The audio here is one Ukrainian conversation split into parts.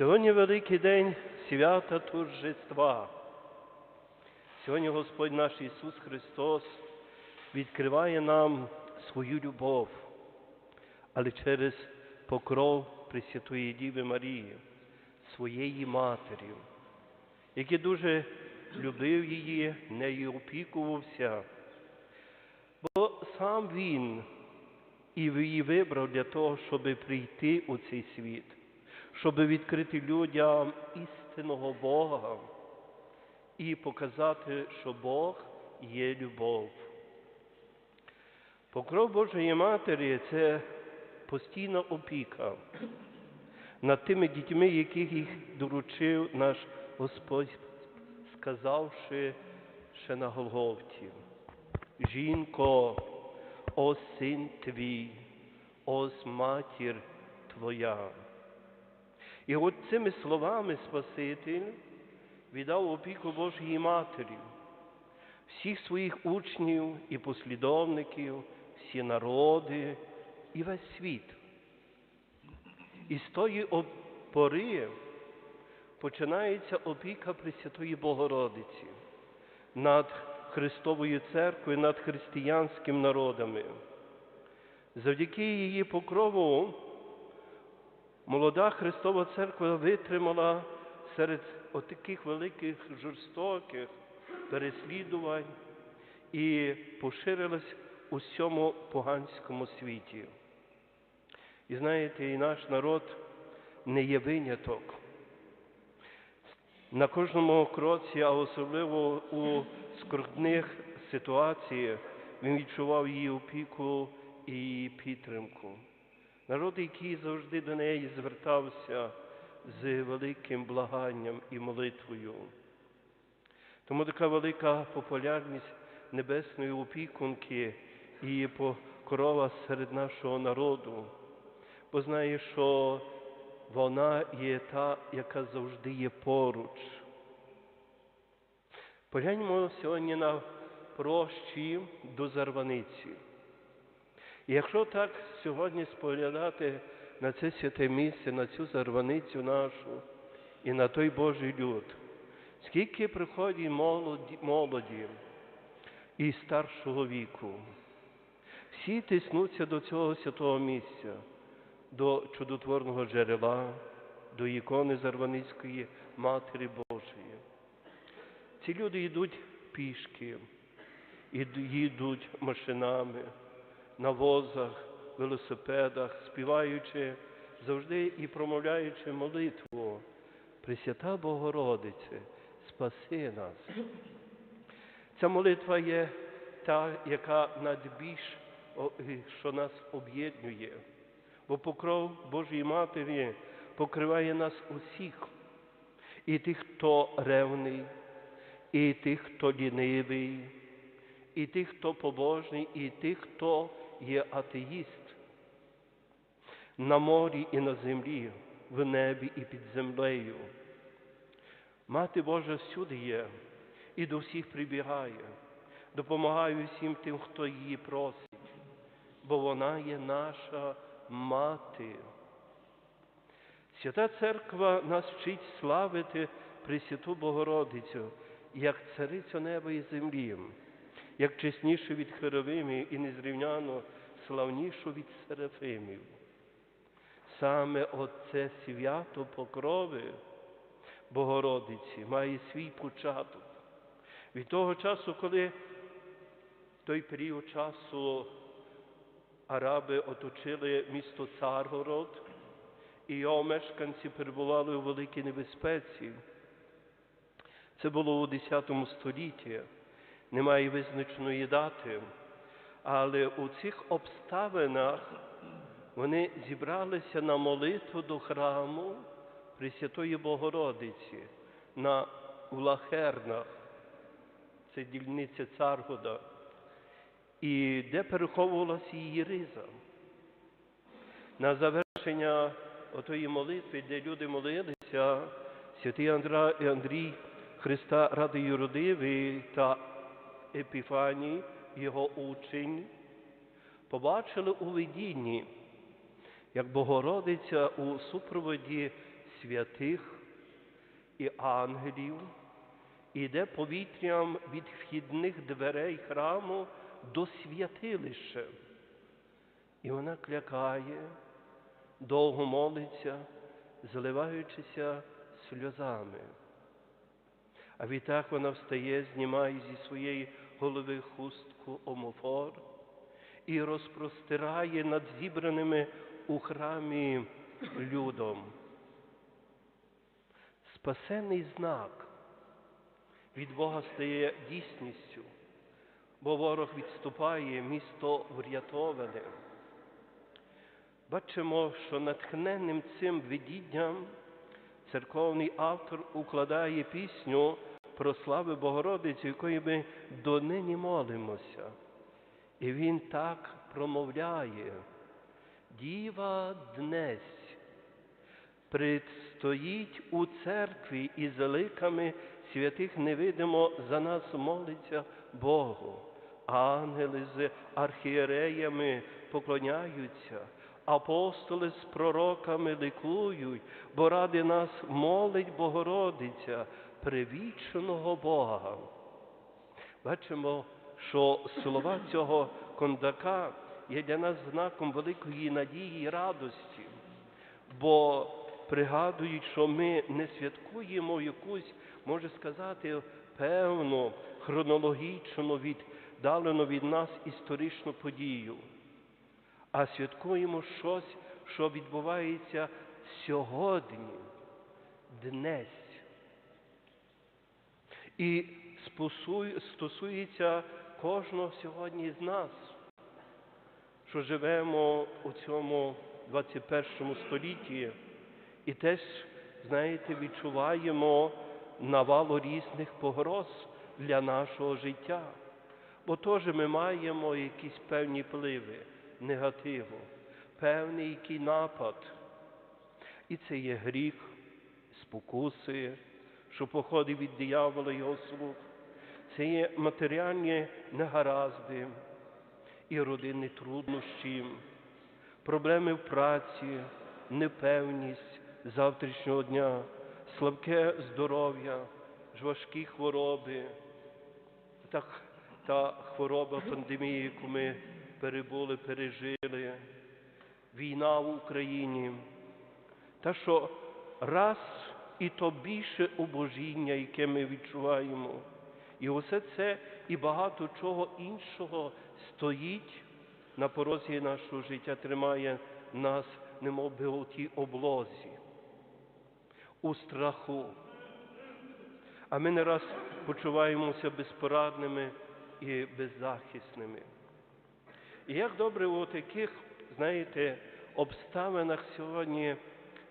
Сьогодні великий день свята торжества. Сьогодні Господь наш Ісус Христос відкриває нам свою любов, але через покров Пресвятої Діви Марії, своєї Матері, який дуже любив її, нею опікувався. Бо сам Він і її вибрав для того, щоб прийти у цей світ, щоб відкрити людям істинного Бога і показати, що Бог є любов. Покров Божої Матері це постійна опіка над тими дітьми, яких їх доручив наш Господь, сказавши ще на Голгофті. Жінко, о син твій, ось матір твоя. І от цими словами Спаситель віддав опіку Божої Матері, всіх своїх учнів і послідовників, всі народи і весь світ. І з тої пори починається опіка Пресвятої Богородиці над Христовою церквою, над християнськими народами. Завдяки її покрову молода Христова церква витримала серед отаких великих жорстоких переслідувань і поширилась у всьому поганському світі. І знаєте, і наш народ не є виняток. На кожному кроці, а особливо у скрутних ситуаціях, він відчував її опіку і її підтримку. Народ, який завжди до неї звертався з великим благанням і молитвою. Тому така велика популярність небесної опікунки і покрова серед нашого народу, бо знає, що вона є та, яка завжди є поруч. Погляньмо сьогодні на прощі до зарваниці. Якщо так сьогодні споглядати на це святе місце, на цю зарваницю нашу і на той Божий люд, скільки приходить молоді, молоді і старшого віку, всі тиснуться до цього святого місця, до чудотворного джерела, до ікони Зарваницької Матері Божої. Ці люди йдуть пішки, їдуть машинами, на возах, велосипедах, співаючи завжди і промовляючи молитву. Пресвята Богородице, спаси нас. Ця молитва є та, яка надбільш, що нас об'єднує, бо покров Божої Матері покриває нас усіх, і тих, хто ревний, і тих, хто лінивий, і тих, хто побожний, і тих, хто є атеїст. На морі і на землі, в небі і під землею. Мати Божа всюди є і до всіх прибігає, допомагає всім тим, хто її просить, бо вона є наша мати. Свята Церква нас вчить славити Пресвяту Богородицю, як царицю неба і землі, як чеснішу від Херовимів і незрівняно славнішу від Серафимів. Саме оце свято покрови Богородиці має свій початок. Від того часу, коли той період часу араби оточили місто Царгород, і його мешканці перебували у великій небезпеці. Це було у X столітті, немає визначеної дати, але у цих обставинах вони зібралися на молитву до храму Пресвятої Богородиці на Улахернах, це дільниця Царгода, і де переховувалася її риза. На завершення отої молитви, де люди молилися, святий Андрій Христа радою родивий та Епіфаній, його учень, побачили у видінні, як Богородиця у супроводі святих і ангелів, і йде повітрям від вхідних дверей храму до святилища. І вона клякає, довго молиться, заливаючися сльозами. А відтак вона встає, знімає зі своєї голови хустку омофор і розпростирає над зібраними у храмі людом. Спасений знак від Бога стає дійсністю, бо ворог відступає, місто врятоване. Бачимо, що натхненним цим видінням церковний автор укладає пісню про слави Богородиці, якої ми донині молимося. І він так промовляє. Діва днесь предстоїть у церкві і за ликами святих невидимо за нас молиться Богу. Ангели з архієреями поклоняються, апостоли з пророками ликують, бо ради нас молить Богородиця, привіченого Бога. Бачимо, що слова цього кондака є для нас знаком великої надії і радості, бо пригадують, що ми не святкуємо якусь, може сказати, певну хронологічну віддалену від нас історичну подію, а святкуємо щось, що відбувається сьогодні, днесь. І стосується кожного сьогодні з нас, що живемо у цьому 21 столітті і теж, знаєте, відчуваємо навалу різних погроз для нашого життя. Бо теж ми маємо якісь певні впливи негативу, певний який напад. І це є гріх, спокуси, що походить від диявола його слуг. Це є матеріальні негаразди і родинні труднощі, проблеми в праці, непевність завтрашнього дня, слабке здоров'я, важкі хвороби, так, та хвороба пандемії, яку ми перебули, пережили, війна в Україні, та що раз і то більше убожіння, яке ми відчуваємо. І усе це і багато чого іншого стоїть на порозі нашого життя, тримає нас, немов би у тій облозі, у страху. А ми не раз почуваємося безпорадними і беззахисними. І як добре у таких, знаєте, обставинах сьогодні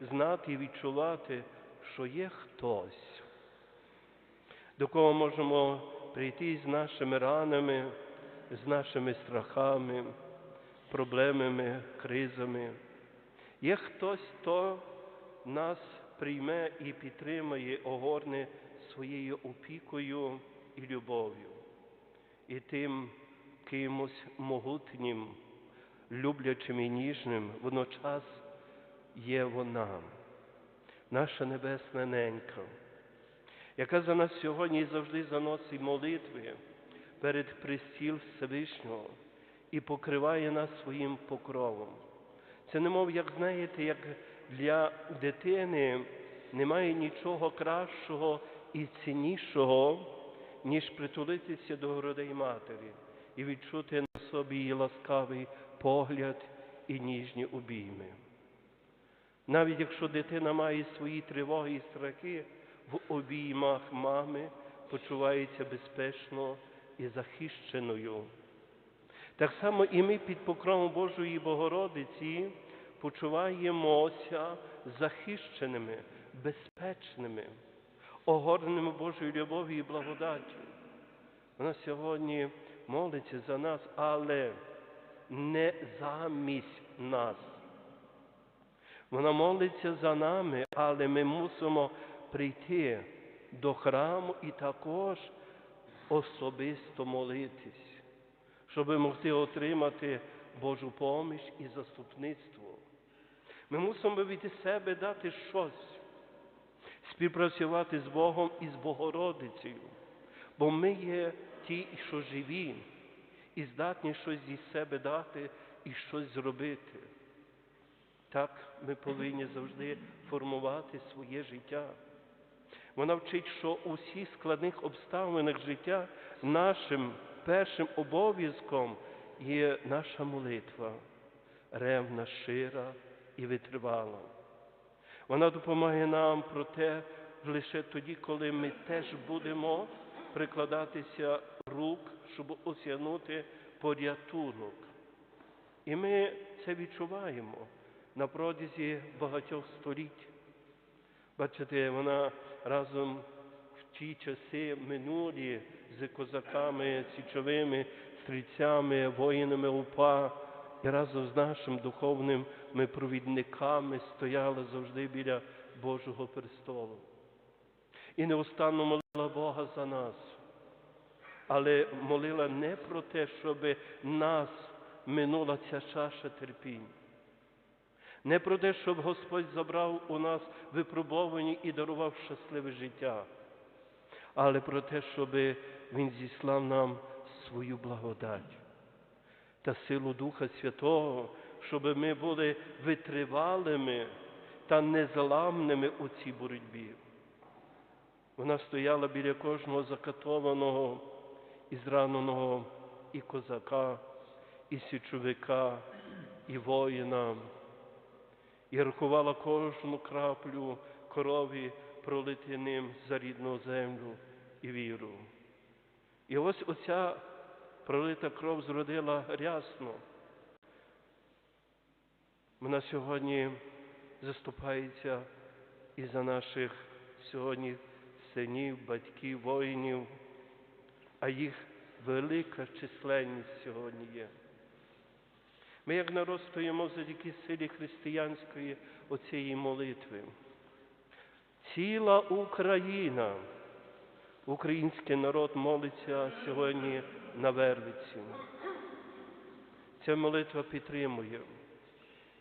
знати і відчувати, що є хтось, до кого можемо прийти з нашими ранами, з нашими страхами, проблемами, кризами. Є хтось, хто нас прийме і підтримає, огорне своєю опікою і любов'ю, і тим кимось могутнім, люблячим і ніжним, водночас є вона, наша небесна ненька яка за нас сьогодні і завжди заносить молитви перед пристіл Всевишнього і покриває нас своїм покровом. Це немов, як знаєте, як для дитини немає нічого кращого і ціннішого, ніж притулитися до грудей матері і відчути на собі її ласкавий погляд і ніжні обійми. Навіть якщо дитина має свої тривоги і страхи, в обіймах мами почувається безпечно і захищеною. Так само і ми під покровом Божої Богородиці почуваємося захищеними, безпечними, огорненими Божою любов'ю і благодаттю. Вона сьогодні молиться за нас, але не замість нас. Вона молиться за нами, але ми мусимо прийти до храму і також особисто молитись, щоб могти отримати Божу поміч і заступництво. Ми мусимо від себе дати щось, співпрацювати з Богом і з Богородицею, бо ми є ті, що живі, і здатні щось зі себе дати і щось зробити. Так ми повинні завжди формувати своє життя. Вона вчить, що у всіх складних обставинах життя нашим першим обов'язком є наша молитва, ревна, шира і витривала. Вона допомагає нам про те лише тоді, коли ми теж будемо прикладатися рук, щоб осягнути порятунок. І ми це відчуваємо на протязі багатьох століть. Бачите, вона разом в ті часи минулі з козаками, січовими стрільцями, воїнами УПА і разом з нашими духовними провідниками стояла завжди біля Божого престолу. І неустанно молила Бога за нас, але молила не про те, щоб нас минула ця чаша терпінь. Не про те, щоб Господь забрав у нас випробовані і дарував щасливе життя, але про те, щоб Він зіслав нам свою благодать та силу Духа Святого, щоб ми були витривалими та незламними у цій боротьбі. Вона стояла біля кожного закатованого і зраненого і козака, і січовика, і воїна і рахувала кожну краплю крові, пролити ним за рідну землю і віру. І ось оця пролита кров зродила рясно. Вона сьогодні заступається і за наших сьогодні синів, батьків, воїнів, а їх велика численність сьогодні є. Ми, як народ, стоїмо завдяки силі християнської оцієї молитви. Ціла Україна, український народ молиться сьогодні на Вервиці. Ця молитва підтримує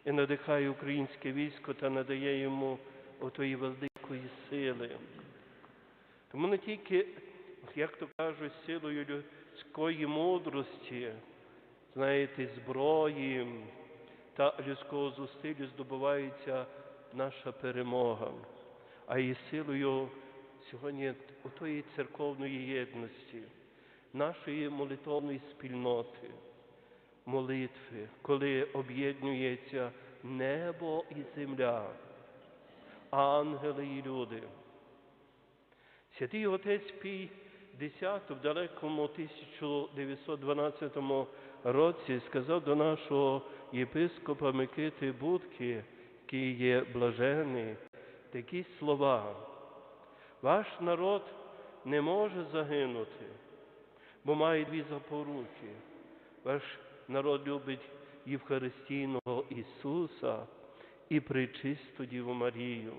і надихає українське військо та надає йому отої великої сили. Тому не тільки, як то кажуть, силою людської мудрості, знаєте, зброї та людського зусилля здобувається наша перемога, а і силою сьогодні отої церковної єдності, нашої молитовної спільноти, молитви, коли об'єднується небо і земля, ангели і люди. Святий Отець Пій X в далекому 1912 році сказав до нашого єпископа Микити Будки, який є блажений, такі слова. Ваш народ не може загинути, бо має дві запоруки. Ваш народ любить Євхаристійного Ісуса і причисту Діву Марію.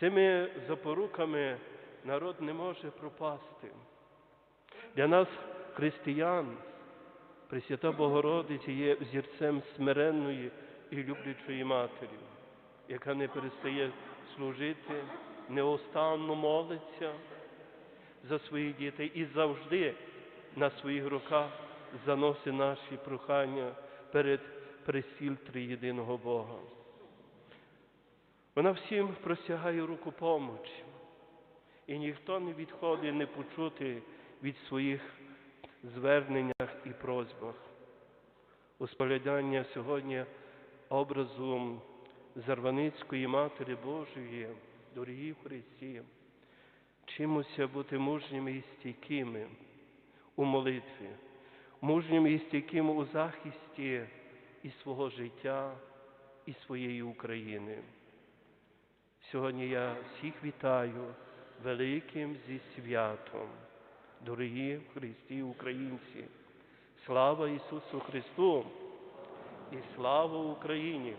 Цими запоруками народ не може пропасти. Для нас, християн, Пресвята Богородиця є взірцем смиренної і люблячої матері, яка не перестає служити, неостанно молиться за своїх дітей і завжди на своїх руках заносить наші прохання перед престіл триєдиного Бога. Вона всім простягає руку помочі, і ніхто не відходить не почути від своїх зверненнях і просьбах. У сьогодні образу Зарваницької Матері Божої, дорогі в Христі, чимося бути мужніми і стійкими у молитві, мужніми і стійкими у захисті і свого життя, і своєї України. Сьогодні я всіх вітаю великим зі святом, дорогі в Христі українці. Слава Ісусу Христу і слава Україні!